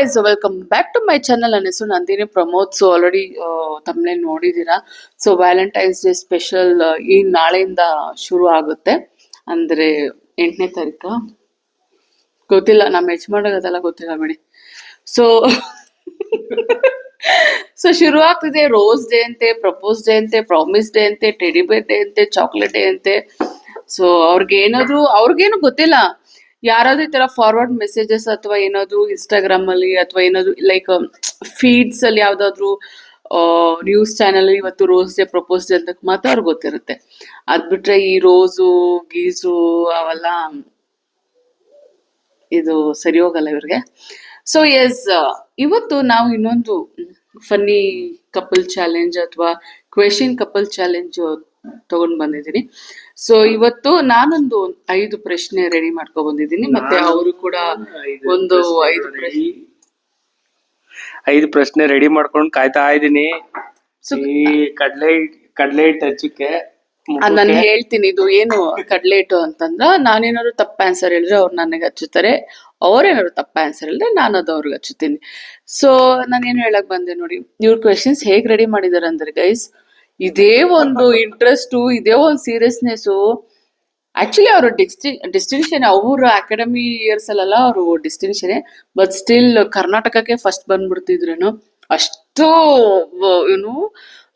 Guys welcome back to my channel ನನ್ನ ಹೆಸರು Nandini Pramod so already ತಮ್ಮನೆ ನೋಡಿದ್ದೀರಾ? ಸೊ ವ್ಯಾಲೆಂಟೈನ್ಸ್ ಡೇ ಸ್ಪೆಷಲ್ ಈ ನಾಳೆಯಿಂದ ಶುರು ಆಗುತ್ತೆ. ಅಂದ್ರೆ ಎಂಟನೇ ತಾರೀಕ. ಗೊತ್ತಿಲ್ಲ, ನಮ್ಮ ಯಜಮಾನ್ರಿಗೆ ಅದೆಲ್ಲ ಗೊತ್ತಿಲ್ಲ ಬಿಡಿ. ಸೊ ಸೊ ಶುರು ಆಗ್ತಿದೆ ರೋಸ್ ಡೇ ಅಂತೆ ಪ್ರಪೋಸ್ ಡೇ ಅಂತೆ ಪ್ರಾಮಿಸ್ ಡೇ ಅಂತೆ ಟೆಡಿಬೇರ್ ಡೇ ಅಂತೆ ಚಾಕ್ಲೇಟ್ ಡೇ ಅಂತೆ. ಸೊ ಅವ್ರಿಗೆ ಏನಾದ್ರು ಅವ್ರಿಗೇನು ಗೊತ್ತಿಲ್ಲ. ಯಾರಾದ್ರೂ ಈ ತರ ಫಾರ್ವರ್ಡ್ ಮೆಸೇಜಸ್ ಅಥವಾ ಏನಾದ್ರು ಇನ್ಸ್ಟಾಗ್ರಾಮ್ ಅಲ್ಲಿ ಅಥವಾ ಏನಾದ್ರು ಲೈಕ್ ಫೀಡ್ಸ್ ಅಲ್ಲಿ ಯಾವ್ದಾದ್ರು ನ್ಯೂಸ್ ಚಾನೆಲ್ ಇವತ್ತು ರೋಸ್ ಡೇ ಪ್ರಪೋಸ್ ಡೇ ಅಂತ ಮಾತ್ರ ಅವ್ರಿಗೆ ಗೊತ್ತಿರುತ್ತೆ. ಅದ್ ಬಿಟ್ರೆ ಈ ರೋಸು ಗೀಸು ಅವೆಲ್ಲ, ಇದು ಸರಿ ಹೋಗಲ್ಲ ಇವ್ರಿಗೆ. ಸೊ ಎಸ್ ಇವತ್ತು ನಾವು ಇನ್ನೊಂದು ಫನ್ನಿ ಕಪಲ್ ಚಾಲೆಂಜ್ ಅಥವಾ ಕ್ವೆಶನ್ ಕಪಲ್ ಚಾಲೆಂಜ್ ತಗೊಂಡ್ ಬಂದಿದ್ದೀನಿ. ಸೊ ಇವತ್ತು ನಾನೊಂದು ಐದು ಪ್ರಶ್ನೆ ರೆಡಿ ಮಾಡ್ಕೊ ಬಂದಿದ್ದೀನಿ. ಮತ್ತೆ ಅವರು ಕೂಡ ಒಂದು ಐದು ಐದು ಪ್ರಶ್ನೆ ರೆಡಿ ಮಾಡ್ಕೊಂಡು ಕಾಯ್ತಾ ಇದ್ದೀನಿ. ಈ ಕಡ್ಲೆ ಕಡ್ಲೆ ಹಿಟ್ಟು ಹಚ್ಚಕ್ಕೆ ನಾನು ಹೇಳ್ತೀನಿ ಇದು ಏನು ಕಡ್ಲೆ ಹಿಟ್ಟು ಅಂತಂದ್ರ ನಾನೇನಾದ್ರು ತಪ್ಪ ಆನ್ಸರ್ ಹೇಳಿದ್ರೆ ಅವ್ರು ನನಗೆ ಹಚ್ಚುತ್ತಾರೆ. ಅವ್ರೇನಾದ್ರು ತಪ್ಪ ಆನ್ಸರ್ ಹೇಳಿದ್ರೆ ನಾನು ಅದು ಅವ್ರಿಗೆ ಹಚ್ಚುತ್ತೀನಿ. ಸೊ ನಾನೇನು ಹೇಳಕ್ ಬಂದೆ ನೋಡಿ ಇವ್ರ ಕ್ವೆಶನ್ಸ್ ಹೇಗೆ ರೆಡಿ ಮಾಡಿದಾರೆ ಅಂದ್ರೆ ಗೈಸ್ ಇದೇ ಒಂದು ಇಂಟ್ರೆಸ್ಟ್ ಇದೇ ಒಂದು ಸೀರಿಯಸ್ನೆಸ್ ಆಕ್ಚುಲಿ ಅವರು ಡಿಸ್ಟಿ ಡಿಸ್ಟಿಂಕ್ಷನ್ ಅವ್ರ ಅಕಾಡೆಮಿ ಇಯರ್ಸ್ ಅಲ್ಲೆಲ್ಲ ಅವರು ಡಿಸ್ಟಿಂಕ್ಷನ್ ಬಟ್ ಸ್ಟಿಲ್ ಕರ್ನಾಟಕಕ್ಕೆ ಫಸ್ಟ್ ಬಂದ್ಬಿಡ್ತಿದ್ರೇನು, ಅಷ್ಟು ಏನು,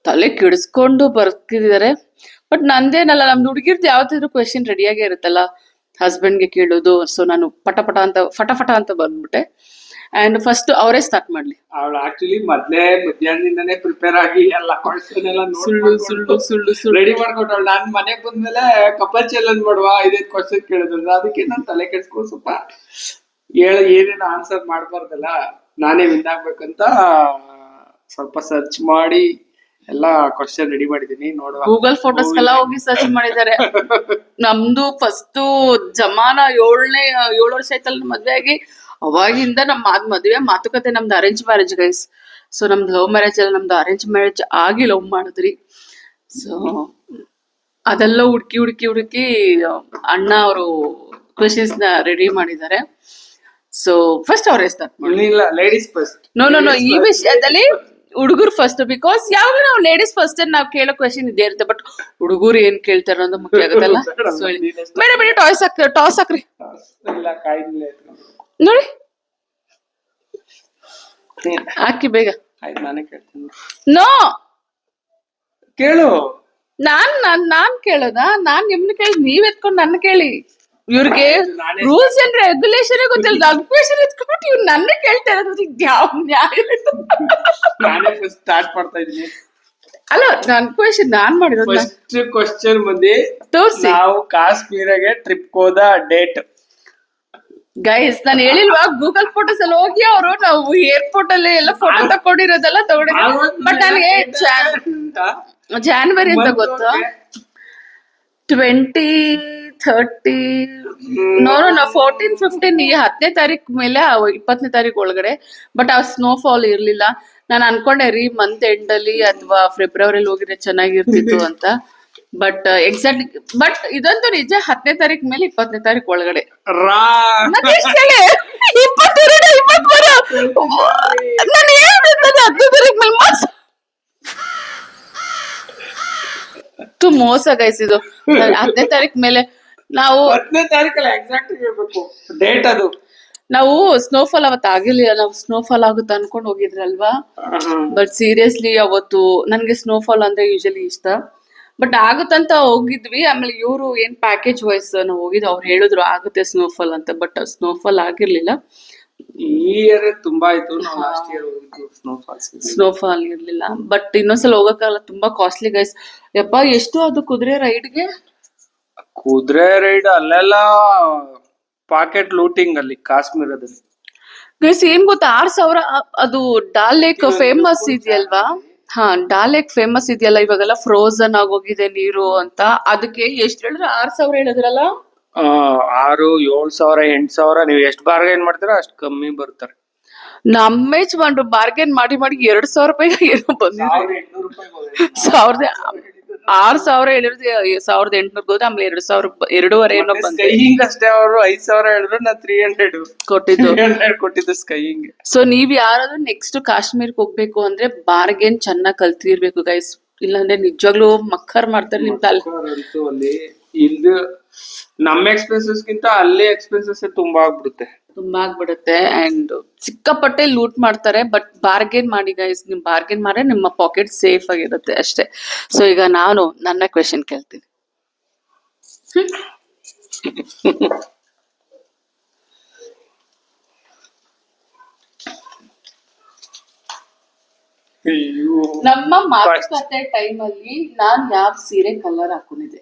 ತಲೆ ಕೆಡಿಸ್ಕೊಂಡು ಬರ್ತಿದ್ದಾರೆ. ಬಟ್ ನಂದೇನಲ್ಲ, ನಮ್ದು ಹುಡುಗಿರ್ದು ಯಾವತ್ತಿದ್ರು ಕ್ವೆಶನ್ ರೆಡಿಯಾಗೇ ಇರುತ್ತಲ್ಲ ಹಸ್ಬೆಂಡ್ಗೆ ಕೇಳೋದು ಸೊ ನಾನು ಪಟ ಅಂತ ಫಟ ಫಟ ಅಂತ ಬಂದ್ಬಿಟ್ಟೆ. ಅಂಡ್ ಫಸ್ಟ್ ಅವರೇ ಸ್ಟಾರ್ಟ್ ಮಾಡ್ಲಿ. ಅವಳು ಆಕ್ಚುಲಿ ಮೊದ್ಲೇ ಮಧ್ಯಾಹ್ನದಿಂದನೇ ಪ್ರಿಪೇರ್ ಆಗಿ ಎಲ್ಲ ಕ್ವಶನ್ ಎಲ್ಲ ಸುಳ್ಳು ಸುಳ್ಳು ಸುಳ್ಳು ಸುಳ್ಳು. ರೆಡಿ ಮಾಡ್ಕೊಟ್ಟವಳು ನಾನ್ ಮನೆಗ್ ಬಂದ್ಮೇಲೆ ಕಪಲ್ ಚಾಲೆಂಜ್ ಮಾಡುವ ಐದೈದು ಕ್ವಶನ್ ಕೇಳಿದ್ರು ಅದಕ್ಕೆ ನಾನ್ ತಲೆ ಕೆಡ್ಸ್ಕೊಂಡು ಸ್ವಲ್ಪ ಹೇಳ ಏನೇನು ಆನ್ಸರ್ ಮಾಡ್ಬಾರ್ದಲ್ಲ ನಾನೇ ವಿನ್ ಆಗ್ಬೇಕಂತ ಸ್ವಲ್ಪ ಸರ್ಚ್ ಮಾಡಿ ಎಲ್ಲ ಕ್ವಶನ್ ರೆಡಿ ಮಾಡಿದೀನಿ ನೋಡುವ. ಗೂಗಲ್ ಫೋಟೋಸ್ ಎಲ್ಲ ಹೋಗಿ ಸರ್ಚ್ ಮಾಡಿದ್ದಾರೆ. ನಮ್ದು ಫಸ್ಟ್ ಜಮಾನ ಏಳನೇ ಏಳು ವರ್ಷ ಆಯ್ತಲ್ಲ ಮದ್ವೆ ಆಗಿ ಅವಾಗಿಂದ ನಮ್ ಅದ್ ಮದುವೆ ಮಾತುಕತೆ ನಮ್ದು ಅರೇಂಜ್ ಮ್ಯಾರೇಜ್ ಗೈಸ್ ಸೊ ನಮ್ದು ಲವ್ ಮ್ಯಾರೇಜ್ ಅಲ್ಲ ನಮ್ದು ಅರೇಂಜ್ ಮ್ಯಾರೇಜ್ ಆಗಿ ಲವ್ ಮಾಡಿದ್ರಿ. ಸೊ ಅದೆಲ್ಲ ಹುಡುಕಿ ಹುಡುಕಿ ಹುಡುಕಿ ಅಣ್ಣ ಅವರು ಕ್ವೆಶನ್ಸ್ನ ರೆಡಿ ಮಾಡಿದ್ದಾರೆ. ಸೊ ಫಸ್ಟ್ ಅವರೇ ಸ್ಟಾರ್ಟ್ ಮಾಡಿ. ಇಲ್ಲ ladies first no no no ಈ ವಿಷಯದಲ್ಲಿ ಹುಡುಗರು ಫಸ್ಟ್ ಬಿಕಾಸ್ ಯಾವಾಗ ನಾವು ಲೇಡೀಸ್ ಫಸ್ಟ್ ನಾವು ಕೇಳೋ ಕ್ವೆಶನ್ ಇದೇ ಇರುತ್ತೆ ಬಟ್ ಹುಡುಗರು ಏನ್ ಕೇಳ್ತಾರೆ ಅನ್ನೋದು ಮುಖ್ಯ ಆಗುತ್ತಲ್ಲ ಬೇಡ ಬೇಡ ಟಾಯ್ಸ್ ಹಾಕ್ ಟಾಸ್ ಹಾಕ್ರಿ. ನೋಡಿ. ಹಾಕಿ ಬೇಗ. ಆಯ್ತು ನಾನೇ ಕೇಳ್ತೀನಿ. ನೋ. ಕೇಳು. ನಾನ್ ನಾನ್ ನಾನ್ ಕೇಳೋದಾ? ನಾನ್ ನಿಮ್ನ ಕೇಳಿ ನೀವ್ ಎತ್ಕೊಂಡ್ ನನ್ನ ಕೇಳಿ. ಇವ್ರಿಗೆ ನಾನೇ ರೂಲ್ಸ್ ಅಂಡ್ ರೆಗ್ಯುಲೇಷನ್ ಗೊತ್ತಿಲ್ಲ. ನನ್ ಕ್ವೆಶನ್ ಎತ್ಕೊಂಡ್ಬಿಟ್ಟು ಇವ್ರು ನನ್ನ ಕೇಳ್ತಾ ಇರೋದು ಯಾವ ನ್ಯಾಯ ನಾನೇ ಸ್ಟಾರ್ಟ್ ಮಾಡ್ತಾ ಇದ್ದೀನಿ. ಅಲ್ಲ ನನ್ ಕ್ವೆಶನ್ ನಾನ್ ಮಾಡಿರೋದು? ಫಸ್ಟ್ ಕ್ವಶನ್ ಮುಂದೆ ತೋರ್ಸಿ. ನಾವು ಕಾಶ್ಮೀರಗೆ ಟ್ರಿಪ್ ಹೋದ ಡೇಟ್ ಗೈಸ್ ನಾನು ಹೇಳಿಲ್ವಾ? ಗೂಗಲ್ ಫೋಟೋಸ್ ಅಲ್ಲಿ ಹೋಗಿ ಅವರು ನಾವು ಏರ್ಪೋರ್ಟ್ ಅಲ್ಲಿ ಎಲ್ಲ ಫೋಟೋ ತಕೊಂಡಿರೋದೆಲ್ಲ ತಗೊಂಡಿರೋ ಬಟ್ ನನಗೆ ಜಾನ್ವರಿ ಅಂತ ಗೊತ್ತು. Twenty thirty no no fourteen fifteen ಈ ಹತ್ತನೇ ತಾರೀಕು ಮೇಲೆ ಇಪ್ಪತ್ತನೇ ತಾರೀಕು ಒಳಗಡೆ. ಬಟ್ ಆ ಸ್ನೋಫಾಲ್ ಇರ್ಲಿಲ್ಲ. ನಾನು ಅನ್ಕೊಂಡೆ ರೀ ಮಂತ್ ಎಂಡ್ ಅಲ್ಲಿ ಅಥವಾ ಫೆಬ್ರವರಿಲಿ ಹೋಗಿದ್ರೆ ಚೆನ್ನಾಗಿರ್ತಿತ್ತು ಅಂತ. ಬಟ್ ಎಕ್ಸಾಕ್ಟ್ ಬಟ್ ಇದಂತೂ ನಿಜ ಹತ್ತನೇ ತಾರೀಕು ಮೇಲೆ ಇಪ್ಪತ್ತನೇ ತಾರೀಕು ಒಳಗಡೆ? ಇಪ್ಪತ್ತೆರಡು, ಇಪ್ಪತ್ಮೂರು. ನಾನು ಹತ್ತನೇ ತಾರೀಕು ಮೇಲೆ ಮೋಸ. ಅಷ್ಟು ಮೋಸ ಗೈಸ್ ಇದು. ಹತ್ತನೇ ತಾರೀಕು ಮೇಲೆ ನಾವು ಹತ್ತನೇ ತಾರೀಕಲ್ಲ ಎಕ್ಸಾಕ್ಟ್ ಹೇಳ್ಬೇಕು. ಡೇಟ್ ಅದು. ನಾವು ಸ್ನೋಫಾಲ್ ಅವತ್ತು ಆಗಿರ್ಲಿಲ್ಲ ನಾವು ಸ್ನೋಫಾಲ್ ಆಗುತ್ತೆ ಅನ್ಕೊಂಡು ಹೋಗಿದ್ರಲ್ವಾ? ಬಟ್ ಸೀರಿಯಸ್ಲಿ ಅವತ್ತು ನನಗೆ ಸ್ನೋಫಾಲ್ ಅಂದ್ರೆ ಯೂಶಲಿ ಇಷ್ಟ. ಬಟ್ ಆಗುತ್ತಂತ ಹೋಗಿದ್ವಿ. ಆಮೇಲೆ ಇವರು ಏನ್ ಪ್ಯಾಕೇಜ್ ವೈಸ್ ನಾವು ಹೋಗಿದ್ವಿ ಅವ್ರು ಹೇಳಿದ್ರು ಆಗುತ್ತೆ ಸ್ನೋಫಾಲ್ ಅಂತ ಬಟ್ ಸ್ನೋಫಾಲ್ ಆಗಿರ್ಲಿಲ್ಲ. ಈ ಇಯರ್ ತುಂಬಾ ಆಯ್ತು ನಾವು ಲಾಸ್ಟ್ ಇಯರ್ ಹೋಗಿದ್ದು ಸ್ನೋ ಫಾಲ್ಸ್ ಸ್ನೋಫಾಲ್ ಇರ್ಲಿಲ್ಲ. ಬಟ್ ಇನ್ನೊಂದ್ಸಲ ಹೋಗಕ್ಕಾಗಲ್ಲ. ತುಂಬಾ ಕಾಸ್ಟ್ಲಿ ಗೈಸ್ ಯಪ್ಪ ಎಷ್ಟು ಅದು ಕುದುರೆ ರೈಡ್ಗೆ ಕುದುರೆ ರೈಡ್ ಅಲ್ಲೆಲ್ಲ ಪಾಕೆಟ್ ಲೂಟಿಂಗ್ ಅಲ್ಲಿ ಕಾಶ್ಮೀರದಲ್ಲಿ. ಗೈಸ್ ಏನ್ ಗೊತ್ತಾ? ಆರ್ ಸಾವಿರ ಅದು ಡಾಲ್ ಲೇಕ್ ಫೇಮಸ್ ಇದೆಯಲ್ವಾ? ಹಾ ಡಾಲೆಕ್ ಫೇಮಸ್ ಇದೆಯಲ್ಲ ಇವಾಗೆಲ್ಲ ಫ್ರೋಸನ್ ಆಗೋಗಿದೆ ನೀರು ಅಂತ. ಅದಕ್ಕೆ ಎಷ್ಟು ಹೇಳಿದ್ರೆ ಆರ್ ಸಾವಿರ ಹೇಳಿದ್ರಲ್ಲ? ಆ, ಆರು ಏಳ್ ಸಾವಿರ ಎಂಟ್ ಸಾವಿರ ನೀವು ಎಷ್ಟು ಬಾರ್ಗೇನ್ ಮಾಡ್ತೀರಾ ಅಷ್ಟು ಕಮ್ಮಿ ಬರ್ತಾರೆ ನಮ್ಮ ಯಜಮಾನ್ರು ಬಾರ್ಗೇನ್ ಮಾಡಿ ಮಾಡಿ ಎರಡ್ ಸಾವಿರ ರೂಪಾಯಿ ಏನೋ ಬಂದಿದೆ. ಸಾವಿರದ ಆರ್ ಸಾವಿರ ಹೇಳಿರೋದು ಸಾವಿರದ ಎಂಟ್ನೂರ್ ಹೋದ್ರೆ ಆಮೇಲೆ ಎರಡು ಸಾವಿರ ಎರಡೂವರೆ ಏನೋ ಬಂದು ಸ್ಕೈಯಿಂಗ್ ಅಷ್ಟೇ ಅವರು ಐದ್ ಸಾವಿರ ಹೇಳಿದ್ರು ನಾ ತ್ರೀ ಹಂಡ್ರೆಡ್ ಕೊಟ್ಟಿದ್ದು. ಹಂಡ್ರೆಡ್ ಕೊಟ್ಟಿದ್ದು ಸ್ಕೈಯಿಂಗ್. ಸೊ ನೀವ್ ಯಾರಾದ್ರೂ ನೆಕ್ಸ್ಟ್ ಕಾಶ್ಮೀರ್ಗೆ ಹೋಗ್ಬೇಕು ಅಂದ್ರೆ ಬಾರ್ಗೇನ್ ಚೆನ್ನಾಗ್ ಕಲ್ತಿರ್ಬೇಕು ಗೈಸ್ ಇಲ್ಲಾಂದ್ರೆ ನಿಜವಾಗ್ಲೂ ಮಕ್ಕರ್ ಮಾಡ್ತಾರೆ ನಿಮ್ ತಲೆ. ಅಲ್ಲಿ ಇಲ್ಲಿ ನಮ್ಮ ಎಕ್ಸ್ಪೆನ್ಸಸ್ ಗಿಂತ ಅಲ್ಲೇ ಎಕ್ಸ್ಪೆನ್ಸಸ್ ತುಂಬಾ ಆಗ್ಬಿಡುತ್ತೆ. ತುಂಬಾ ಆಗ್ಬಿಡುತ್ತೆ. ಅಂಡ್ ಸಿಕ್ಕಾಪಟ್ಟೆ ಲೂಟ್ ಮಾಡ್ತಾರೆ ಬಟ್ ಬಾರ್ಗೇನ್ ಮಾಡಿ ಗೈಸ್ ನಿಮ್ ಬಾರ್ಗೇನ್ ಮಾಡಿ ನಿಮ್ಮ ಪಾಕೆಟ್ ಸೇಫ್ ಆಗಿರುತ್ತೆ ಅಷ್ಟೇ. ಸೊ ಈಗ ನಾನು ನನ್ನ ಕ್ವೆಶನ್ ಕೇಳ್ತೀನಿ. ನಮ್ಮ ಮಾತುಕತೆ ಟೈಮ್ ಅಲ್ಲಿ ನಾನ್ ಯಾವ ಸೀರೆ ಕಲರ್ ಹಾಕೊಂಡಿದ್ದೆ?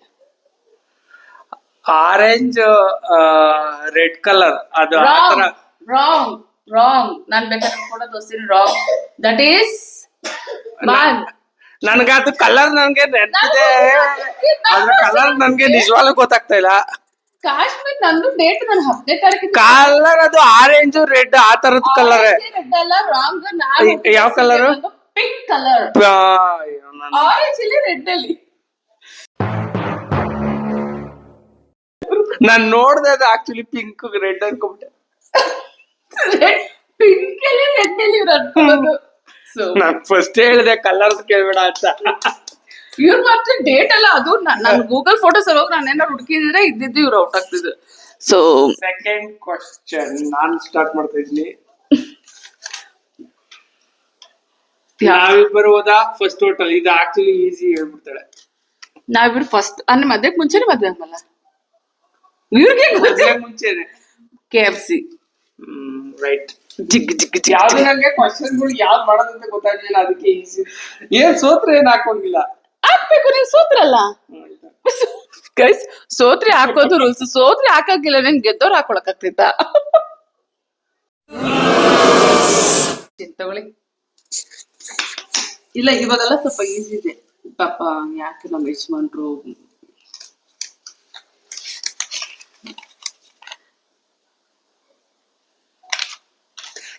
ಆರೆಂಜ್ ರೆಡ್ ಕಲರ್ ಅದು ಆ ರಾಂಗ್ ರಾಂಗ್ ರಾಂಗ್ ನಾನ್ ಬೇಕಾದ್ರೆ ಕೊಡೋದು ಸೀರೆ ರಾಂಗ್ ದಟ್ ಈಸ್ ನನಗೆ ಅದು ಕಲರ್ ನನ್ಗೆ ನೆನ್ಪಿದೆ. ಅದ್ರ ಕಲರ್ ನನ್ಗೆ ನಿಜವಾಗ್ಲೂ ಗೊತ್ತಾಗ್ತಾ ಇಲ್ಲ. ಕಾಶ್ಮೀರ್ ನಂದು ಡೇಟ್ ನಾನು ಹತ್ತನೇ ತಾರೀಕು ಕಲರ್ ಅದು ಆರೆಂಜ್ ರೆಡ್ ಆ ತರದ ಕಲರ್ ರೆಡ್ ಅಲ್ಲ ರಾಂಗ್ ಯಾವ colour? ಪಿಂಕ್ ಕಲರ್ ಆರೆಂಜ್ ಇಲ್ಲಿ ರೆಡ್ ಅಲ್ಲಿ. ನಾನ್ ನೋಡ್ದೆ ಅದು ಆಕ್ಚುಲಿ ಪಿಂಕ್ ರೆಡ್ ಅನ್ಕೊಂಬಿಟ್ಟೆ. ಪಿಂಕ್ ಅಲ್ಲಿ ರೆಡ್ ಅಲ್ಲಿ ಇವ್ರು ಅನ್ಕೊಳ್ಳೋದು. ಸೊ ನಾನ್ ಫಸ್ಟ್ ಹೇಳಿದೆ ಕಲರ್ಸ್ ಕೇಳ್ಬೇಡ ಅಂತ. ಇವ್ರು ಮಾತ್ರ ಡೇಟ್ ಅಲ್ಲ ಅದು ನಾನು ಗೂಗಲ್ ಫೋಟೋಸ್ ಅಲ್ಲಿ ಹೋಗಿ ನಾನು ಏನಾರು ಹುಡುಕಿದ್ರೆ ಇದ್ದಿದ್ದು ಇವ್ರು ಔಟ್ ಆಗ್ತಿದ್ರು ಸೊ ಸೆಕೆಂಡ್ ಕ್ವಶನ್ ನಾನು ಸ್ಟಾರ್ಟ್ ಮಾಡ್ತಾ ಇದ್ದೀನಿ. ನಾವಿಬ್ಬರು ಹೋದ ಫಸ್ಟ್ ಹೋಟೆಲ್ ಇದು ಆಕ್ಚುಲಿ ಈಸಿ ಹೇಳ್ಬಿಡ್ತಾಳೆ. ನಾವಿಬ್ರು ಫಸ್ಟ್ ಅಂದ್ರೆ ಮಧ್ಯಕ್ಕೆ ಮುಂಚೆನೆ ಮದ್ವೆ ಆಗಲ್ಲ ಇವ್ರಿಗೆ ಮುಂಚೆನೆ. K F C hmm right ಜಿಗ್ ಜಿಗ್ ಯಾವ್ದು ನಂಗೆ ಕ್ವಶನ್ಗಳು ಯಾವ್ದು ಮಾಡೋದಂತ ಗೊತ್ತಾಗ್ಲಿಲ್ಲ ಅದಕ್ಕೆ ಈಸಿ ಏನ್ ಸೋತ್ರ ಏನ್ ಹಾಕೋಂಗಿಲ್ಲ ಹಾಕ್ಬೇಕು ನೀವು ಸೋತ್ರಲ್ಲ ಗೈಸ್ ಸೋತ್ರಿ ಹಾಕೋದು ರೂಲ್ಸ್ ಸೋತ್ರಿ ಹಾಕಂಗಿಲ್ಲ ನನ್ ಗೆದ್ದವ್ರು ಹಾಕೊಳಕ್ ಆಗ್ತಿದ್ದ ತಗೊಳ್ಳಿ. ಇಲ್ಲ ಇವಾಗೆಲ್ಲ ಸ್ವಲ್ಪ ಈಸಿ ಇದೆ. ಪಾಪ ಯಾಕೆ ನಮ್ಮ ಯಜಮಾನ್ರು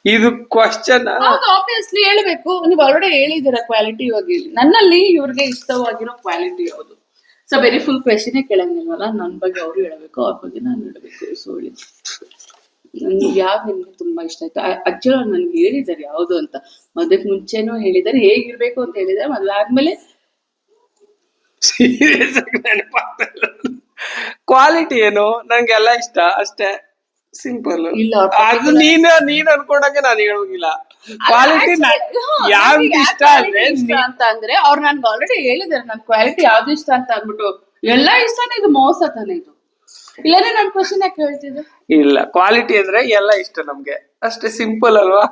ಇದು ಕ್ವಶನ್ ಹೌದು ಆಬ್ವಿಯಸ್ಲಿ ಹೇಳ್ಬೇಕು. ನೀವು ಆಲ್ರೆಡಿ ಹೇಳಿದ್ದೀರಾ ಕ್ವಾಲಿಟಿ ಹೋಗಿ ನನ್ನಲ್ಲಿ ಇವ್ರಿಗೆ ಇಷ್ಟವಾಗಿರೋ ಕ್ವಾಲಿಟಿ ಯಾವುದು? ಸೊ ವೆರಿ ಫುಲ್ ಕ್ವೆಶನ್ ಕೇಳಂಗಿಲ್ವಲ್ಲ? ನನ್ನ ಬಗ್ಗೆ ಅವರು ಹೇಳಬೇಕು ಅವ್ರ ಬಗ್ಗೆ ನಾನು ಹೇಳಬೇಕು. ಸೊ ಹೇಳಿ. ನನ್ಗೆ ಯಾವ ನಿಮ್ಗೆ ತುಂಬಾ ಇಷ್ಟ ಆಯ್ತು? ಆಕ್ಚುಲಿ ಅವ್ರು ನನ್ಗೆ ಹೇಳಿದ್ದಾರೆ ಯಾವುದು ಅಂತ. ಮದ್ವೆಗ್ ಮುಂಚೆನೂ ಹೇಳಿದ್ದಾರೆ ಹೇಗಿರ್ಬೇಕು ಅಂತ ಹೇಳಿದ್ದಾರೆ. ಮದ್ವೆ ಆದ್ಮೇಲೆ ಸೀರಿಯಸ್ ಕ್ವಾಲಿಟಿ ಏನು? ನಂಗೆಲ್ಲ ಇಷ್ಟ ಅಷ್ಟೇ. ಸಿಂಪಲ್ ಅದು ನೀನ್ ನೀನ್ ಅನ್ಕೊಂಡಂಗೆ ನಾನು ಹೇಳೋಗಿಲ್ಲ ಕ್ವಾಲಿಟಿ ಯಾವ್ದು ಇಷ್ಟ ಅಂದ್ರೆ ಅಂತ ಅಂದ್ರೆ ಅವ್ರು ನನ್ಗೆ ಆಲ್ರೆಡಿ ಹೇಳಿದ್ದಾರೆ ನನ್ ಕ್ವಾಲಿಟಿ ಯಾವ್ದು ಇಷ್ಟ ಅಂತ ಅಂದ್ಬಿಟ್ಟು. ಎಲ್ಲಾ ಇಷ್ಟನೇ ಇದು ಮೋಸ ತಾನೇ ಇದು. ಇಲ್ಲಾಂದ್ರೆ ನನ್ ಕ್ವಶನ್ ಯಾಕೆ ಹೇಳ್ತಿದ್ದೆ? ಇಲ್ಲ ಕ್ವಾಲಿಟಿ ಅಂದ್ರೆ ಎಲ್ಲ ಇಷ್ಟ ನಮ್ಗೆ. ಅಷ್ಟೇ ಸಿಂಪಲ್ ಅಲ್ವಾ?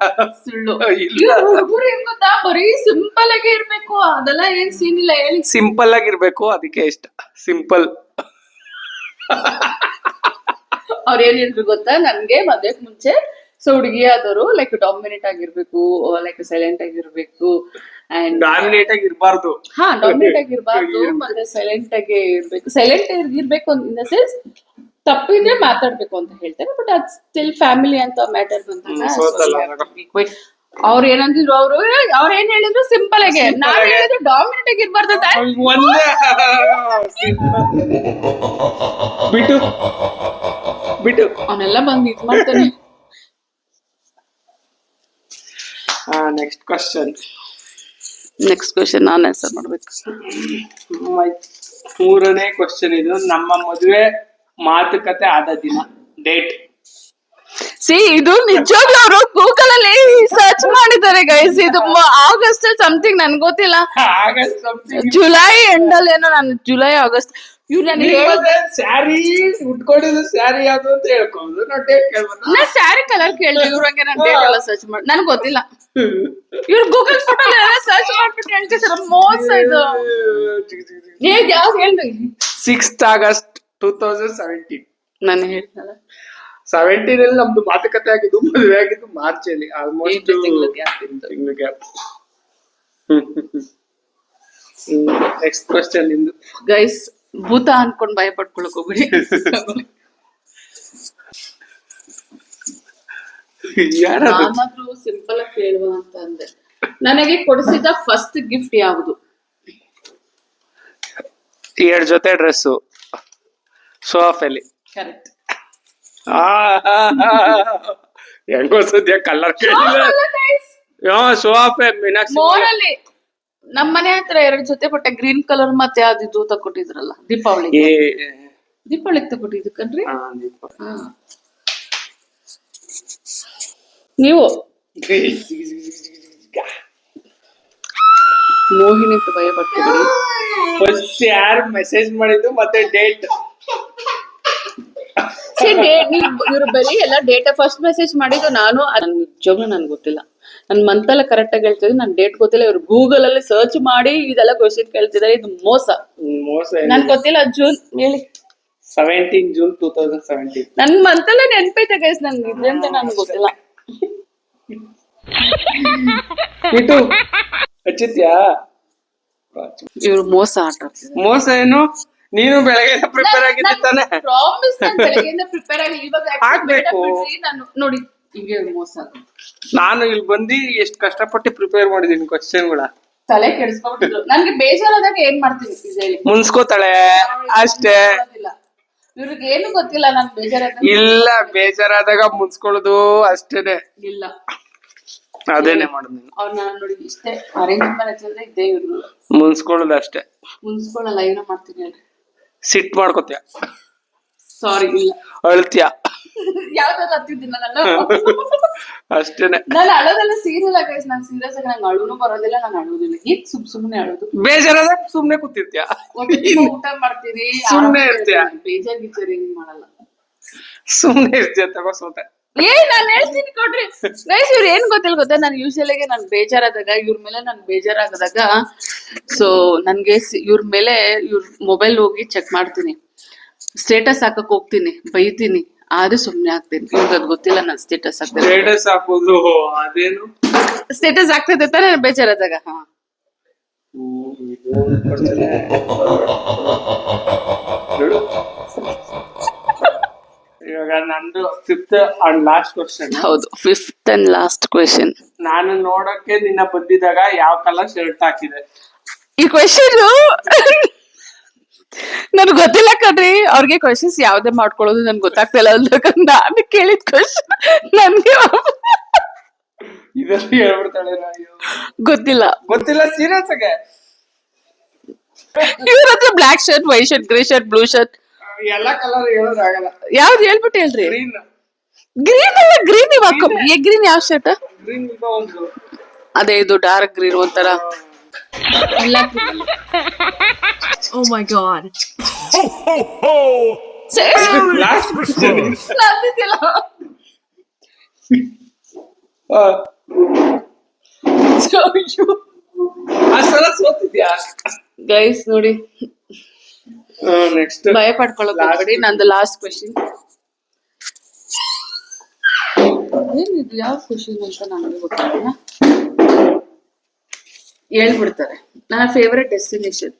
ಸುಳ್ಳು. ಇಲ್ಲ. ಹುಡುಗರು ಏನ್ ಗೊತ್ತಾ? ಬರೀ ಸಿಂಪಲ್ ಆಗಿ ಇರ್ಬೇಕು ಅದೆಲ್ಲ ಏನ್ ಸೀನ್ ಇಲ್ಲ ಹೇಳಿ. ಸಿಂಪಲ್ ಆಗಿರ್ಬೇಕು ಅದಕ್ಕೆ ಇಷ್ಟ. ಸಿಂಪಲ್ ಅವ್ರ ಏನ್ ಹೇಳಿದ್ರು ಗೊತ್ತಾ? ನನ್ಗೆ ಮದ್ವೆಗ್ ಮುಂಚೆ ಸೊ ಹುಡುಗಿ ಆದವರು ಲೈಕ್ ಡಾಮಿನೇಟ್ ಆಗಿರ್ಬೇಕು ಲೈಕ್ ಸೈಲೆಂಟ್ ಆಗಿರ್ಬೇಕು ಅಂಡ್ ಡಾಮಿನೇಟ್ ಆಗಿರ್ಬಾರ್ದು ಹಾ ಡಾಮಿನೇಟ್ ಆಗಿರ್ಬಾರ್ದು ಮತ್ತೆ ಸೈಲೆಂಟ್ ಆಗಿ ಇರ್ಬೇಕು. ಸೈಲೆಂಟ್ ಇರ್ಬೇಕು ಇನ್ ದ ಸೆನ್ಸ್ ತಪ್ಪಿದ್ರೆ ಮಾತಾಡ್ಬೇಕು ಅಂತ ಹೇಳ್ತಾರೆ ಬಟ್ ಅದ್ ಸ್ಟಿಲ್ ಫ್ಯಾಮಿಲಿ ಅಂತ ಮ್ಯಾಟರ್ ಬಂದಾಗ ಅವ್ರ ಏನಂದಿದ್ರು ಅವ್ರು ಅವ್ರ ಏನ್ ಹೇಳಿದ್ರು? ಸಿಂಪಲ್ ಆಗಿ. ನಾವ್ ಹೇಳಿದ್ರು ಡಾಮಿನೇಟ್ ಆಗಿ ಇರ್ಬಾರ್ದು ಅಂತ. ಒಂದೇ. ಬಿಟ್ಟು ಬಿಟ್ಟು ಅವನೆಲ್ಲ ಬಂದ್ ಇದ್ ಮಾಡ್ತಾನೆ. ನೆಕ್ಸ್ಟ್ ಕ್ವಶನ್ ನೆಕ್ಸ್ಟ್ ಕ್ವಶನ್ ನಾನು ಆನ್ಸರ್ ಮಾಡ್ಬೇಕು. ಮೂರನೇ ಕ್ವಶನ್ ಇದು. ನಮ್ಮ ಮದುವೆ ಮಾತುಕತೆ ಆದ ದಿನ ಡೇಟ್ ಸಿ ಇದು ನಿಜವಾಗ್ಲೂ ಅವರು ಗೂಗಲ್ ಅಲ್ಲಿ ಸರ್ಚ್ ಮಾಡಿದ್ದಾರೆ ಗೈಸ್ ಇದು ಆಗಸ್ಟ್ ಸಮಥಿಂಗ್ ನನ್ ಗೊತ್ತಿಲ್ಲ. ಜುಲೈ ಎಂಡ್ ಅಲ್ಲಿ ಏನೋ ನಾನು ಜುಲೈ ಆಗಸ್ಟ್ ಇವ್ರು ನನಗೆ ಸ್ಯಾರಿ ಉಟ್ಕೊಂಡಿದ್ದು ಸ್ಯಾರಿ ಯಾವ್ದು ಅಂತ ಹೇಳ್ಕೊಂಡು ನಾ ಸ್ಯಾರಿ ಕಲರ್ ಕೇಳಿದೆ ಇವ್ರಂಗೆ ನಾನು ಡೇಟ್ ಎಲ್ಲ ಸರ್ಚ್ ಮಾಡಿ ನನ್ಗೆ ಗೊತ್ತಿಲ್ಲ. ಇವ್ರು ಗೂಗಲ್ ಫೋಟೋ ಸರ್ಚ್ ಮಾಡ್ಬಿಟ್ಟು ಹೇಳ್ತಿದ್ದಾರೆ ಮೋಸ ಇದು. ಹೇಗ್ ಯಾವ್ದು ಹೇಳ್ರಿ sixth August two thousand seventeen ನಾನು ಹೇಳ್ತಲ್ಲ ಸೆವೆಂಟೀನ್ ಅಲ್ಲಿ ನಮ್ದು ಮಾತುಕತೆ ಆಗಿದ್ದು ಮದುವೆ ಆಗಿದ್ದು ಮಾರ್ಚ್ ಅಲ್ಲಿ ಆಲ್ಮೋಸ್ಟ್ ತಿಂಗ್ಳು ಗ್ಯಾಪ್ ನೆಕ್ಸ್ಟ್ ಕ್ವಶನ್ ಇಂದು ಗೈಸ್ ಭೂತ ಅನ್ಕೊಂಡ್ ಭಯ ಪಡ್ಕೊಳಕ್ ಹೋಗ್ಬಿಡಿ. ಯಾರಾದ್ರೂ ಸಿಂಪಲ್ ಆಗಿ ಕೇಳುವ ಅಂತ ಅಂದೆ. ನನಗೆ ಕೊಡಿಸಿದ ಫಸ್ಟ್ ಗಿಫ್ಟ್ ಯಾವುದು? ಎರಡ್ ಜೊತೆ ಡ್ರೆಸ್ಸು ಅಲ್ಲಿ. ಕರೆಕ್ಟ್ ಹೆಂಗೋ ಸದ್ಯ ಕಲರ್ ಕೇಳಿಲ್ಲ. ಸೋಫೆ ಮೀನಾಕ್ಷಿ? ಮೋರಲ್ಲಿ ನಮ್ ಮನೆ ಹತ್ರ ಎರಡು ಜೊತೆ ಬಟ್ಟೆ ಗ್ರೀನ್ ಕಲರ್ ಮತ್ತೆ ಯಾವ್ದಿದ್ದು ತಕೊಟ್ಟಿದ್ರಲ್ಲ ದೀಪಾವಳಿ ಏ ದೀಪಾವಳಿಗೆ ತಕೊಟ್ಟಿದ್ದು ಕಣ್ರಿ ಆ, ದೀಪ. ಹಾ. ನೀವು? ಮೋಹಿನಿ ಅಂತ ಭಯ ಪಡ್ತಿದ್ರಿ ಫಸ್ಟ್ ಯಾರು ಮೆಸೇಜ್ ಮಾಡಿದ್ದು ಮತ್ತೆ ಡೇಟ್ ಇವ್ರು ಬರೀ ಎಲ್ಲ ಡೇಟಾ ಫಸ್ಟ್ ಮೆಸೇಜ್ ಮಾಡಿದ್ದು ನಾನು. ನನ್ ನಿಜವಾಗ್ಲೂ ನನ್ಗೆ ಗೊತ್ತಿಲ್ಲ. ನನ್ ಮಂತೆಲ್ಲ ಕರೆಕ್ಟ್ ಆಗಿ ಹೇಳ್ತಿದ್ರು ನನ್ ಡೇಟ್ ಗೊತ್ತಿಲ್ಲ. ಇವ್ರು ಗೂಗಲ್ ಅಲ್ಲಿ ಸರ್ಚ್ ಮಾಡಿ ಇದೆಲ್ಲ ಕ್ವಶನ್ ಕೇಳ್ತಿದಾರೆ ಇದು ಮೋಸ. ಮೋಸ ನನ್ ಗೊತ್ತಿಲ್ಲ ಜೂನ್ ಹೇಳಿ. Seventeen June two thousand seventeen ನನ್ ಮಂತೆಲ್ಲ ನೆನ್ಪೈತೆ ಗೈಸ್ ನನ್ಗೆ ಇದ್ರಂತ ನನ್ಗೆ ಗೊತ್ತಿಲ್ಲ. ಇಟ್ಟು ಹಚ್ಚಿದ್ಯಾ ಇವ್ರು ಮೋಸ ಆಟ ಮೋಸ ಏನು? ನೀನು ಬೆಳಗ್ಗೆ ಪ್ರಿಪೇರ್ ಆಗಿದ್ದೆ ತಾನೆ. ಪ್ರಾಮಿಸ್ ನಾನು ಬೆಳಗ್ಗೆಯಿಂದ ಪ್ರಿಪೇರ್ ಆಗಿ ಇವಾಗ. ನಾನು ನೋಡಿ ಹಿಂಗೆ ಮೋಸ. ನಾನು ಇಲ್ಲಿ ಬಂದು ಎಷ್ಟು ಕಷ್ಟಪಟ್ಟು ಪ್ರಿಪೇರ್ ಮಾಡಿದೀನಿ ಕ್ವಶನ್ಗಳ ತಲೆ ಕೆಡಿಸ್ಕೊಂಡ್ಬಿಟ್ಟಿದ್ರು ನನ್ಗೆ ಬೇಜಾರಾದಾಗ ಏನ್ ಮಾಡ್ತೀನಿ? ಮುನ್ಸ್ಕೋತಾಳೆ. ಅಷ್ಟೇ. ಇವ್ರಿಗೆ ಏನು ಗೊತ್ತಿಲ್ಲ ನಾನ್ ಬೇಜಾರಾದಾಗ ಇಲ್ಲ ಬೇಜಾರಾದಾಗ ಮುನ್ಸ್ಕೊಳ್ಳೋದು ಅಷ್ಟೇನೆ. ಇಲ್ಲ. ಅದೇನೆ ಮಾಡೋದು ನೀನು. ಅವ್ರನ್ನ ನೋಡಿ ಇಷ್ಟೇ. ಅರೇಂಜ್ ಮ್ಯಾರೇಜ್ ಅಂದ್ರೆ ಇದ್ದೇ ಇವ್ರು. ಮುನ್ಸ್ಕೊಳ್ಳೋದು ಅಷ್ಟೇ. ಮುನ್ಸ್ಕೊಳ್ಳಲ್ಲ ಏನೋ ಮಾಡ್ತೀನಿ ಸಿಟ್ ಮಾಡ್ಕೋತೀಯ. ಸಾರಿ ಇಲ್ಲ. ಅಳ್ತೀಯ. ಯಾವ್ದಾದ್ರು ಹತ್ತಿದ್ದೀನ ನಾನು. ಅಷ್ಟೇನೆ. ನಾನು ಅಳೋದೆಲ್ಲ ಸೀರಿಯಲ್ ಆಗೈಸ್ ನಾನು ಸೀರಿಯಸ್ ಆಗಿ ನಂಗೆ ಅಳುನು ಬರೋದಿಲ್ಲ ನಾನು ಅಳುವುದಿಲ್ಲ ಈಗ ಸುಮ್ ಸುಮ್ನೆ ಅಳೋದು? ಬೇಜಾರಾದ ಸುಮ್ನೆ ಕೂತಿರ್ತೀಯ? ಊಟ ಮಾಡ್ತೀರಿ ಸುಮ್ನೆ ಇರ್ತೀಯ. ಬೇಜಾರ್ ಗೀಜಾರ್ ಏನ್ ಮಾಡಲ್ಲ. ಸುಮ್ನೆ ಇರ್ತೀಯ? ತಗೋ ಸೋತೆ. ಏ ನಾನ್ ಹೇಳ್ತೀನಿ ಕೊಡ್ರಿ. ಗೈಸ್ ಇವ್ರು ಏನ್ ಗೊತ್ತಿಲ್ಲ ಗೊತ್ತಾ? ನಾನು ಯೂಶಲಿಗೆ ನಾನು ಬೇಜಾರಾದಾಗ ಇವ್ರ ಮೇಲೆ ನಾನು ಬೇಜಾರಾಗದಾಗ ಸೊ ನನ್ಗೆ ಇವ್ರ ಮೇಲೆ ಇವ್ರ ಮೊಬೈಲ್ ಹೋಗಿ ಚೆಕ್ ಮಾಡ್ತೀನಿ. ಸ್ಟೇಟಸ್ ಹಾಕಕ್ ಹೋಗ್ತೀನಿ ಬೈತೀನಿ ಆದ್ರೆ ಸುಮ್ನೆ ಆಗ್ತೀನಿ ಇವ್ರಿಗೆ ಅದ್ ಗೊತ್ತಿಲ್ಲ ನಾನು ಸ್ಟೇಟಸ್ ಹಾಕ್ತೀನಿ ಸ್ಟೇಟಸ್ ಹಾಕೋದು ಅದೇನು? ಸ್ಟೇಟಸ್ ಆಗ್ತದೆ ತಾನೆ ನಾನ್ ಬೇಜಾರಾದಾಗ ಹಾ. ಇವಾಗ ನಂದು ಫಿಫ್ತ್ ಅಂಡ್ ಲಾಸ್ಟ್ ಕ್ವಶನ್ ಹೌದು ಫಿಫ್ತ್ ಅಂಡ್ ಲಾಸ್ಟ್ ಕ್ವೆಶನ್ ನಾನು ನೋಡಕ್ಕೆ ನಿನ್ನ ಬಂದಿದಾಗ ಯಾವ ಕಲರ್ ಶರ್ಟ್ ಹಾಕಿದೆ? ಈ ಕ್ವೆಶನ್ ನನ್ಗೆ ಗೊತ್ತಿಲ್ಲ ಕಣ್ರಿ. ಅವ್ರಿಗೆ ಕ್ವೆಶನ್ಸ್ ಯಾವ್ದೇ ಮಾಡ್ಕೊಳ್ಳೋದು ನನ್ಗೆ ಗೊತ್ತಾಗ್ತಿಲ್ಲ ಅಂತ ನಾನು ಕೇಳಿದ ಕ್ವೆಶನ್ ನನ್ಗೆ ಹೇಳ್ಬಿಡ್ತಾಳೆ ನಾನು. ಗೊತ್ತಿಲ್ಲ. ಗೊತ್ತಿಲ್ಲ ಸೀರಿಯಸ್ ಆಗಿ. ಇವ್ರ ಹತ್ರ black shirt white shirt grey shirt blue shirt ಎಲ್ಲ ಕಲರ್ ಹೇಳೋದಾಗಲ್ಲ ಯಾವ್ದು ಹೇಳ್ಬಿಟ್ಟು ಹೇಳ್ರಿ? ಗ್ರೀನ್ ಗ್ರೀನ್ ಅಲ್ಲ ಗ್ರೀನ್ ಇವಾಗ ಏ ಗ್ರೀನ್ ಯಾವ ಶರ್ಟ್ ಗ್ರೀನ್ ಒಂದು. ಅದೇ ಇದು ಡಾರ್ಕ್ ಗ್ರೀನ್ ಒಂಥರ. Oh my god. ಲಾಸ್ಟ್ ಸೋತಿದ್ಯಾ? ಗೈಸ್ ನೋಡಿ. ನೆಕ್ಸ್ಟ್ ಭಯ ಪಡ್ಕೊಳ್ಳೋಕೆ ಹೋಗ್ಬೇಡಿ. ನಂದು ಲಾಸ್ಟ್ ಕ್ವೆಶನ್ ಏನಿದು ಯಾವ ಕ್ವೆಶನ್ ಅಂತ ನನಗೆ ಗೊತ್ತಿಲ್ಲ. ಹೇಳ್ಬಿಡ್ತಾರೆ. ನನ್ನ ಫೇವರೆಟ್ ಡೆಸ್ಟಿನೇಷನ್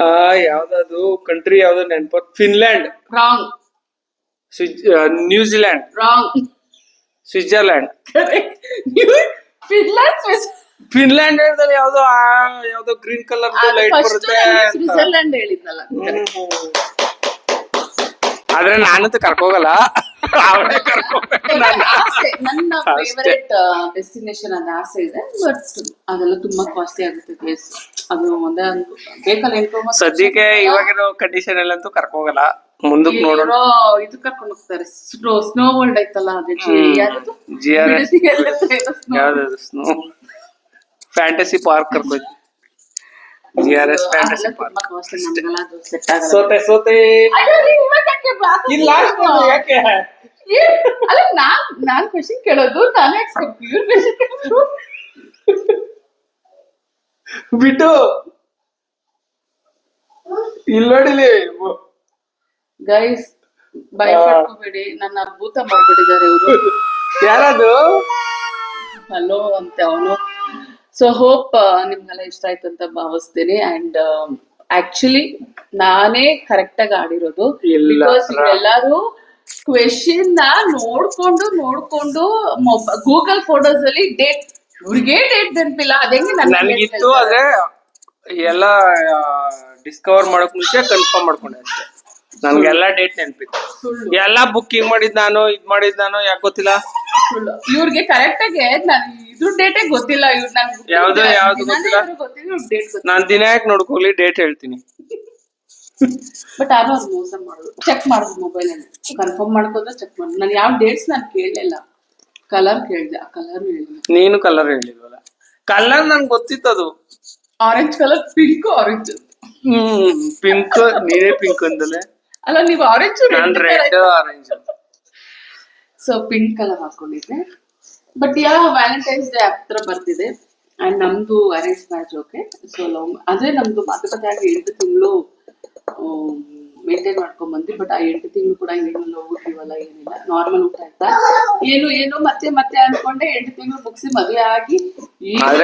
ಆ ಯಾವ್ದದು ಕಂಟ್ರಿ ಯಾವ್ದು ನೆನ್ಪು? Finland wrong Swiss New Zealand wrong Switzerland Finland Finland ಹೇಳ್ದಲ್ಲಿ ಯಾವ್ದೋ ಯಾವ್ದೋ ಗ್ರೀನ್ ಕಲರ್ ಲೈಟ್ ಬರುತ್ತೆ. ಸ್ವಿಟ್ಜರ್ಲ್ಯಾಂಡ್ ಹೇಳಿದ್ನಲ್ಲ. ಆದ್ರೆ ನಾನಂತೂ ಕರ್ಕೋಗಲ್ಲ. ಅವಳೇ ನನ್ನ. ಫೇವರೆಟ್ ಡೆಸ್ಟಿನೇಷನ್ ಅಂತ ಆಸೆ. ಇದೆ ಬಟ್ ಅದೆಲ್ಲ ತುಂಬಾ ಕಾಸ್ಟ್ಲಿ ಆಗುತ್ತೆ ಪ್ಲೇಸ್ ಅದು ಒಂದೇ ಬೇಕಲ್ಲ ಇನ್ಫಾರ್ಮೇಶನ್ ಸದ್ಯಕ್ಕೆ ಇವಾಗಿರೋ ಕಂಡೀಷನ್ ಅಲ್ಲಂತೂ ಕರ್ಕೋಗಲ್ಲ. ಮುಂದಕ್ಕೆ ನೋಡೋಣ. ಇದು ಕರ್ಕೊಂಡು ಹೋಗ್ತಾರೆ. ಸ್ನೋ ಸ್ನೋ ವರ್ಲ್ಡ್ ಐತಲ್ಲ ಅದೇ. ಯಾವ್ದು snow fantasy park ಕರ್ಕೋಯ್ತು G R S fantasy park ತುಂಬಾ costly, ನಮ್ಗೆಲ್ಲ ಆಗಲ್ಲ. ಸೋತೆ ಇಲ್ಲ ಯಾಕೆ? ಅಲ್ಲ ನಾನ್ ನಾನ್ ಕ್ವೆಶನ್ ಕೇಳೋದು ನಾನೇ ಇವ್ರ ಕ್ವೆಶನ್ ಕೇಳೋದು? ಬಿಟ್ಟು ಇಲ್ಲಿ ನೋಡಿಲಿ ಗೈಸ್ ಭಯ ಮಾಡ್ಕೋಬೇಡಿ ನನ್ನ ಅದ್ಭುತ ಮಾಡ್ಬಿಟ್ಟಿದ್ದಾರೆ ಇವರು. ಯಾರದು? ಹಲೋ ಅಂತ ಅವನು. ಸೊ ಹೋಪ್ ನಿಮ್ಗೆಲ್ಲ ಇಷ್ಟ ಆಯ್ತು ಅಂತ ಭಾವಿಸ್ತೀನಿ. ಅಂಡ್ ಆಕ್ಚುಲಿ ನಾನೇ ಕರೆಕ್ಟ್ ಆಗಿ ಆಡಿರೋದು. ಬಿಕಾಸ್ ಎಲ್ಲಾರು ಕ್ವೆಶನ್ನ ನೋಡ್ಕೊಂಡು ನೋಡ್ಕೊಂಡು ಗೂಗಲ್ ಫೋಟೋಸ್ ಅಲ್ಲಿ ಡೇಟ್ ಇವ್ರಿಗೆ ಡೇಟ್ ನೆನಪಿಲ್ಲ. ಅದೇಂಗೆ ನನ್ಗಿತ್ತು ಆದ್ರೆ ಎಲ್ಲ ಡಿಸ್ಕವರ್ ಮಾಡಕ್ ಮುಂಚೆ ಕನ್ಫರ್ಮ್ ಮಾಡ್ಕೊಂಡೆ ಅಷ್ಟೇ. ನನ್ಗೆಲ್ಲ ಡೇಟ್ ನೆನ್ಪಿತ್ತು. ಎಲ್ಲಾ ಬುಕ್ಕಿಂಗ್ ಮಾಡಿದ್ ನಾನು ಇದ್ ಮಾಡಿದ್ ನಾನು ಯಾಕೆ ಗೊತ್ತಿಲ್ಲ? ಇವ್ರಿಗೆ ಕರೆಕ್ಟ್ ಆಗಿ ನನ್ ಇದ್ರ ಡೇಟೇ ಗೊತ್ತಿಲ್ಲ ಇವ್ರು ನನ್ ಯಾವ್ದು ಯಾವ್ದು ಗೊತ್ತಿಲ್ಲ? ಗೊತ್ತಿಲ್ಲ. ಡೇಟ್ ಗೊತ್ತಿಲ್ಲ ನಾನ್ ದಿನ ಯಾಕೆ ನೋಡ್ಕೊಳ್ಳಿ ಡೇಟ್ ಹೇಳ್ತೀನಿ. ಬಟ್ ಆದ್ರೂ ಅದು ಮೋಸ ಮಾಡೋದು. ಚೆಕ್ ಮಾಡೋದು ಮೊಬೈಲ್ ಅಲ್ಲಿ. ಕನ್ಫರ್ಮ್ ಮಾಡ್ಕೊಂಡ್ರೆ ಚೆಕ್ ಮಾಡೋದು ನಾನು ಯಾವ ಡೇಟ್ಸ್ ನಾನು ಕೇಳಲಿಲ್ಲ ಕಲರ್ ಕೇಳಿದೆ. ಆ ಕಲರ್ ಹೇಳಿಲ್ಲ. ನೀನು ಕಲರ್ ಹೇಳಿಲ್ವಲ್ಲ? ಕಲರ್ ನಂಗೆ ಗೊತ್ತಿತ್ತು ಅದು. Orange colour pink orange hmm pink ನೀನೇ ಪಿಂಕ್ ಅಂದಲೆ. ಅಲ್ಲ ನೀವು ಆರೆಂಜ್ ನಾನು red orange so pink colour ಹಾಕೊಂಡಿದ್ದೆ. But ಯಾವ ವ್ಯಾಲೆಂಟೈನ್ಸ್ ಡೇ ಹತ್ರ ಬರ್ತಿದೆ. ಅಂಡ್ ನಮ್ದು arrange match okay so love ಅದೇ ನಮ್ದು ಮಾತುಕತೆ ಆಗಿ ಎಂಟು ತಿಂಗಳು ಮೇಂಟೈನ್ ಮಾಡ್ಕೊಂಡ್ ಬಂದ್ವಿ. ಬಟ್ ಆ ಎಂಟು ತಿಂಗಳು ಕೂಡ ಏನು ಲವ್ ಇವಲ್ಲ ಏನಿಲ್ಲ. ನಾರ್ಮಲ್ ಊಟ ಆಯ್ತಾ? ಏನು ಏನು ಮತ್ತೆ ಮತ್ತೆ ಅನ್ಕೊಂಡೆ ಎಂಟು ತಿಂಗಳು ಮುಗಿಸಿ ಮದುವೆ ಆಗಿ ಏನ್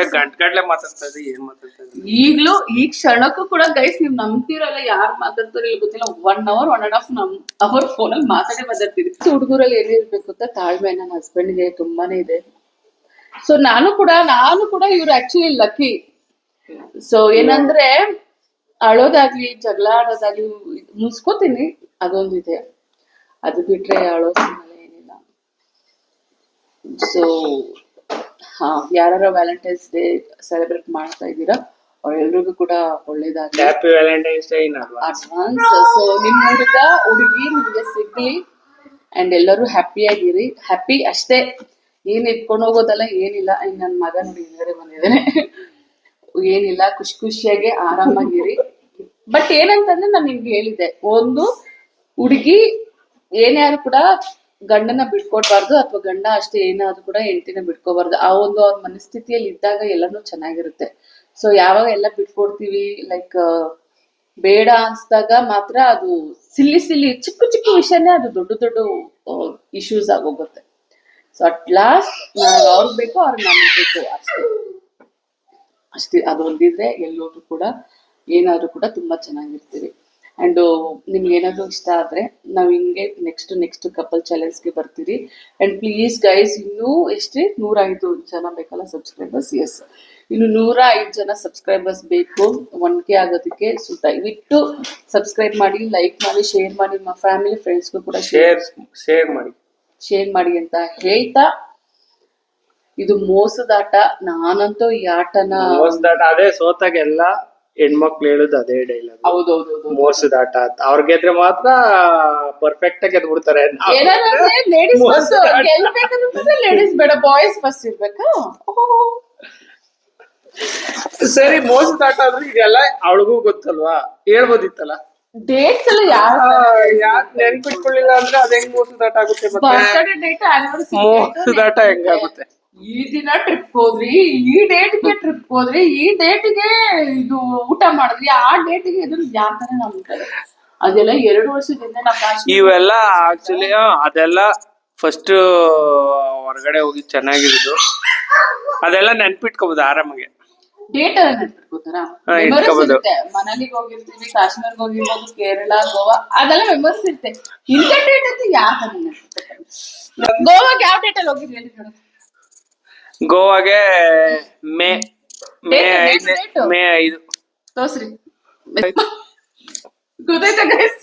ಈಗ್ಲೂ ಈ ಕ್ಷಣಕ್ಕೂ ಕೂಡ ಗೈಸ್ ನೀವ್ ನಂಬ್ತಿರಲ್ಲ ಯಾರು ಮಾತಾಡ್ತಾರೋ ಇಲ್ಲಿ ಗೊತ್ತಿಲ್ಲ. One hour one and half ನಮ್ ಅವರ್ ಅಲ್ಲಿ ಮಾತಾಡೇ ಮಾತಾಡ್ತೀವಿ ಹುಡುಗರಲ್ಲಿ ಏನಿರ್ಬೇಕು ಅಂತ ತಾಳ್ಮೆ ನನ್ನ ಹಸ್ಬೆಂಡ್ಗೆ ತುಂಬಾನೇ ಇದೆ. ಸೊ ನಾನು ಕೂಡ ನಾನು ಕೂಡ ಇವ್ರು ಆಕ್ಚುಲಿ ಲಕ್ಕಿ ಸೊ ಏನಂದ್ರೆ ಅಳೋದಾಗ್ಲಿ ಜಗಳ ಆಡೋದಾಗ್ಲಿ ಮುನ್ಸ್ಕೋತೀನಿ ಅದೊಂದು ಇದೆ. ಅದು ಬಿಟ್ರೆ ಅಳೋ ಏನಿಲ್ಲ. ಸೊ ಹಾ ಯಾರ ವ್ಯಾಲೆಂಟೈನ್ಸ್ ಡೇ ಸೆಲೆಬ್ರೇಟ್ ಮಾಡ್ತಾ ಇದ್ದೀರಾ? ಎಲ್ರಿಗೂ ಕೂಡ ಒಳ್ಳೇದಾಗಲಿ. Happy Valentine's day in advance so ನಿಮ್ಮ ಹುಡುಗ ಹುಡುಗಿ ನಿಮ್ಗೆ ಸಿಗ್ಲಿ ಅಂಡ್ ಎಲ್ಲರೂ ಹ್ಯಾಪಿ ಆಗಿರಿ. ಹ್ಯಾಪಿ ಅಷ್ಟೇ. ಏನ್ ಇಟ್ಕೊಂಡು ಹೋಗೋದಲ್ಲ ಏನಿಲ್ಲ. ನನ್ನ ನನ್ ಮಗ ನೋಡಿ ಹಿಂದ್ಗಡೆ ಬಂದಿದ್ದಾನೆ ಏನಿಲ್ಲ ಖುಷಿ ಖುಷಿಯಾಗಿ ಆರಾಮಾಗಿರಿ. ಬಟ್ ಏನಂತಂದ್ರೆ ನಾನು ನಿಮ್ಗೆ ಹೇಳಿದೆ ಒಂದು ಹುಡುಗಿ ಏನಾದ್ರು ಕೂಡ ಗಂಡನ ಬಿಟ್ಕೊಡ್ಬಾರ್ದು ಅಥವಾ ಗಂಡ ಅಷ್ಟೇ ಏನಾದ್ರು ಕೂಡ ಹೆಂಡತಿನ ಬಿಟ್ಕೋಬಾರ್ದು. ಆ ಒಂದು ಅವ್ರ ಮನಸ್ಥಿತಿಯಲ್ಲಿ ಇದ್ದಾಗ ಎಲ್ಲಾನು ಚೆನ್ನಾಗಿರುತ್ತೆ. ಸೊ ಯಾವಾಗ ಎಲ್ಲ ಬಿಟ್ಕೊಡ್ತೀವಿ ಲೈಕ್ ಬೇಡ ಅನ್ಸ್ದಾಗ ಮಾತ್ರ ಅದು ಸಿಲ್ಲಿ ಸಿಲ್ಲಿ ಚಿಕ್ಕ ಚಿಕ್ಕ ವಿಷಯನೇ ಅದು ದೊಡ್ಡ ದೊಡ್ಡ ಇಶ್ಯೂಸ್ ಆಗೋಗುತ್ತೆ. ಸೊ ಅಟ್ ಲಾಸ್ಟ್ ನನಗೆ ಅವ್ರಿಗೆ ಬೇಕು ಅವ್ರಿಗೆ ನಮಗೆ ಬೇಕು ಅಷ್ಟೇ. ಅಷ್ಟೇ ಅದೊಂದಿದ್ರೆ ಎಲ್ಲೋದ್ರು ಕೂಡ ಏನಾದ್ರು ಕೂಡ ತುಂಬಾ ಚೆನ್ನಾಗಿರ್ತೀವಿ. ಅಂಡ್ ನಿಮ್ಗೆ ಏನಾದ್ರು ಇಷ್ಟ ಆದ್ರೆ ನಾವು ಹಿಂಗೆ ನೆಕ್ಸ್ಟ್ ನೆಕ್ಸ್ಟ್ ಕಪಲ್ ಚಾಲೆಂಜ್ಗೆ ಬರ್ತೀರಿ. ಅಂಡ್ ಪ್ಲೀಸ್ ಗೈಸ್ ಇನ್ನೂ ಎಷ್ಟೇ ನೂರ ಐದು ಜನ ಬೇಕಲ್ಲ ಸಬ್ಸ್ಕ್ರೈಬರ್ಸ್ ಎಸ್ ಇನ್ನು ನೂರ ಐದು ಜನ ಸಬ್ಸ್ಕ್ರೈಬರ್ಸ್ ಬೇಕು. ಒನ್ ಕೆ ಆಗೋದಕ್ಕೆ ಸೊ ದಯವಿಟ್ಟು ಸಬ್ಸ್ಕ್ರೈಬ್ ಮಾಡಿ ಲೈಕ್ ಮಾಡಿ ಶೇರ್ ಮಾಡಿ ನಿಮ್ಮ ಫ್ಯಾಮಿಲಿ ಫ್ರೆಂಡ್ಸ್ಗೂ ಕೂಡ ಶೇರ್ ಶೇರ್ ಶೇರ್ ಮಾಡಿ. ಶೇರ್ ಮಾಡಿ ಅಂತ ಹೇಳ್ತಾ ಇದು ಮೋಸದಾಟ ನಾನಂತೂ ಈ ಆಟನ ಮೋಸದಾಟ ಅದೇ ಸೋತಾಗೆಲ್ಲ ಹೆಣ್ಮಕ್ಳು ಹೇಳುದು ಅದೇ ಡೈಲಾಗ್ ಮೋಸದ ಮೋಸದಾಟ ಅಂತ. ಅವ್ರ ಗೆದ್ರೆ ಮಾತ್ರ ಪರ್ಫೆಕ್ಟ್ ಆಗಿ ಗೆದ್ಬಿಡ್ತಾರೆ ನಾವ್ ಏನಾದ್ರೆ ಲೇಡೀಸ್ ಫಸ್ಟ್ ಮೋಸದಾಟ. ಗೆಲ್ಬೇಕಂದ್ರೆ ಲೇಡೀಸ್ ಬೇಡ ಬಾಯ್ಸ್ ಫಸ್ಟ್ ಇರ್ಬೇಕಾ? ಸರಿ ಮೋಸದಾಟ ಅಂದ್ರೆ ಇದೆಲ್ಲ ಅವಳಿಗೂ ಗೊತ್ತಲ್ವಾ? ಹೇಳ್ಬೋದಿತ್ತಲ್ಲ? ಡೇಟ್ಸ್ ಎಲ್ಲ ಯಾರು ಯಾಕ್ ನೆನ್ಪಿಟ್ಕೊಳ್ಳಿಲ್ಲ ಅಂದ್ರೆ ಅದ್ ಹೆಂಗ್ ಮೋಸದಾಟ ಆಗುತ್ತೆ ಮತ್ತೆ? ಮೋಸದಾಟ ಹೆಂಗಾಗುತ್ತೆ? ಈ ದಿನ ಟ್ರಿಪ್ ಹೋದ್ರಿ ಈ ಡೇಟ್ಗೆ ಟ್ರಿಪ್ ಹೋದ್ರಿ ಈ ಡೇಟ್ಗೆ ಇದು ಊಟ ಮಾಡಿದ್ರಿ ಆ ಡೇಟ್ಗೆ ಇದು ಯಾಕಂದ್ರೆ ನಂಬ್ತಾರೆ? ಅದೆಲ್ಲ ಎರಡು ವರ್ಷದಿಂದ ನಮ್ಮ ಇವೆಲ್ಲ ಆಕ್ಚುಲಿ ಅದೆಲ್ಲ ಫಸ್ಟ್ ಹೊರಗಡೆ ಹೋಗಿ ಚೆನ್ನಾಗಿರೋದು. ಅದೆಲ್ಲ ನೆನ್ಪಿಟ್ಕೋಬಹುದು ಆರಾಮಾಗಿ. ಡೇಟ್ ನೆನ್ಪಿಟ್ಕೋತಾರ? ಮನಾಲಿಗೆ ಹೋಗಿರ್ತೀವಿ ಕಾಶ್ಮೀರ್ಗೆ ಹೋಗಿರ್ಬೋದು ಕೇರಳ ಗೋವಾ ಅದೆಲ್ಲ ಮೆಮೊರೀಸ್ ಇರುತ್ತೆ. ಇಂಥ ಡೇಟ್ ಅಂತ ಯಾಕೆ ಗೋವಾಗೆ ಯಾವ ಡೇಟ್ ಅಲ್ಲಿ ಹೋಗಿರ್ಲಿ ಗೋವಾಗೆ ಮೇ ಮೇ Date, date, ಐದನೇ date. ಮೇ ಐದು. ತೋರ್ಸ್ರಿ. ಗೊತ್ತಾಯ್ತಾ guys?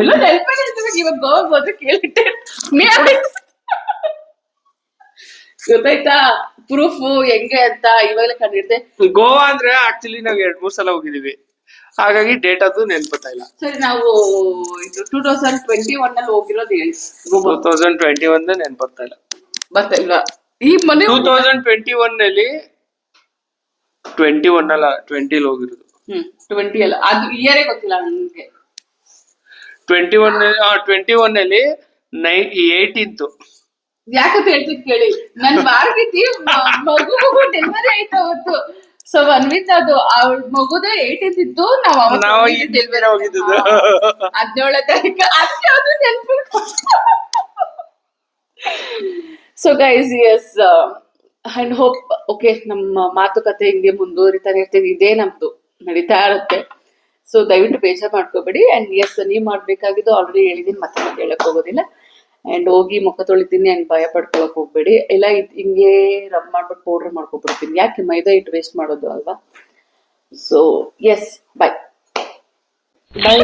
ಎಲ್ಲ ನೆನಪಲ್ಲಿ ಇರ್ತಿರ್ಬೇಕು ಇವಾಗ ಗೋವಾಗ್ ಹೋದ್ರೆ ಕೇಳಿಟ್ಟೆ ಮೇ ಆಯ್ತು. ಗೊತ್ತಾಯ್ತಾ? ಪ್ರೂಫ್ ಹೆಂಗೆ ಅಂತ ಇವಾಗಲೇ ಕಂಡಿಡ್ದೆ ಗೋವಾ ಅಂದ್ರೆ ಆಕ್ಚುಲಿ ನಾವ್ ಎರಡ್ ಮೂರ್ ಸಲ ಹೋಗಿದೀವಿ ಹಾಗಾಗಿ ಡೇಟ್ ಅದು ನೆನ್ಪತ್ತಾ ಇಲ್ಲ. ಸರಿ ನಾವು ಇದು ಟೂ ತೌಸಂಡ್ ಟ್ವೆಂಟಿ ಒನ್ ಅಲ್ಲಿ ಹೋಗಿರೋದು ಹೇಳಿ. Two Goa thousand twenty one ನೆನ್ಪತ್ತಾ ಇಲ್ಲ. ಬರ್ತಾ ಇಲ್ವಾ? ಈ ಮನೆ ಟೂ ತೌಸಂಡ್ ಟ್ವೆಂಟಿ ಒನ್ನಲ್ಲಿ ಟ್ವೆಂಟಿ ಒನ್ ಅಲ್ಲ ಟ್ವೆಂಟಿಲಿ ಹೋಗಿರೋದು. ಹ್ಮ್ ಟ್ವೆಂಟಿ ಅಲ್ಲ. ಅದು ಇಯರೇ ಗೊತ್ತಿಲ್ಲ ನನಗೆ. ಟ್ವೆಂಟಿ ಒನ್ ಟ್ವೆಂಟಿ ಒನ್ ಅಲ್ಲಿ ನೈ ಏಯ್ಟೀನ್ತು ಯಾಕಂತ ಹೇಳ್ತಿದ್ ಕೇಳಿ. ನನ್ ಮಾರ್ಗಿತಿ ಮಗು ಡೆಲಿವರಿ ಆಯ್ತು ಅವತ್ತು. ಸೊ ಅನ್ವಿತ್ ಅದು ಅವ್ಳ ಮಗುದೇ ಏಯ್ಟೀನ್ ಇತ್ತು ನಾವ್ ನಾವು ಡೆಲಿವರಿ ಹೋಗಿದ್ದು ಹದಿನೇಳನೇ ತಾರೀಕು. ಅದ್ಯಾವ್ದು ನೆನ್ಪು so guys yes and hope okay ನಮ್ಮ ಮಾತುಕತೆ ಹಿಂಗೆ ಮುಂದುವರಿತಾನೆ ಇರ್ತೀವಿ ಇದೇ ನಮ್ದು ನಡೀತಾ ಇರುತ್ತೆ. ಸೊ ದಯವಿಟ್ಟು ಬೇಜಾರ್ ಮಾಡ್ಕೋಬೇಡಿ. ಅಂಡ್ ಎಸ್ ನೀವ್ ಮಾಡ್ಬೇಕಾಗಿದ್ದು ಆಲ್ರೆಡಿ ಹೇಳಿದೀನಿ ಮತ್ತೆ ಮತ್ತೆ ಹೇಳಕ್ ಹೋಗೋದಿಲ್ಲ. ಅಂಡ್ ಹೋಗಿ ಮುಖ ತೊಳಿತೀನಿ ಅಂಡ್ ಭಯ ಪಡ್ಕೊಳಕ್ ಹೋಗ್ಬೇಡಿ. ಎಲ್ಲ ಇದ್ ಹಿಂಗೆ ರಬ್ ಮಾಡ್ಬಿಟ್ಟು ಪೌಡರ್ ಮಾಡ್ಕೊಬಿಡ್ತೀನಿ. ಯಾಕೆ ಮೈದಾ ಹಿಟ್ಟು ವೇಸ್ಟ್ ಮಾಡೋದು ಅಲ್ವಾ? ಸೊ ಎಸ್ ಬಾಯ್ ಬಾಯ್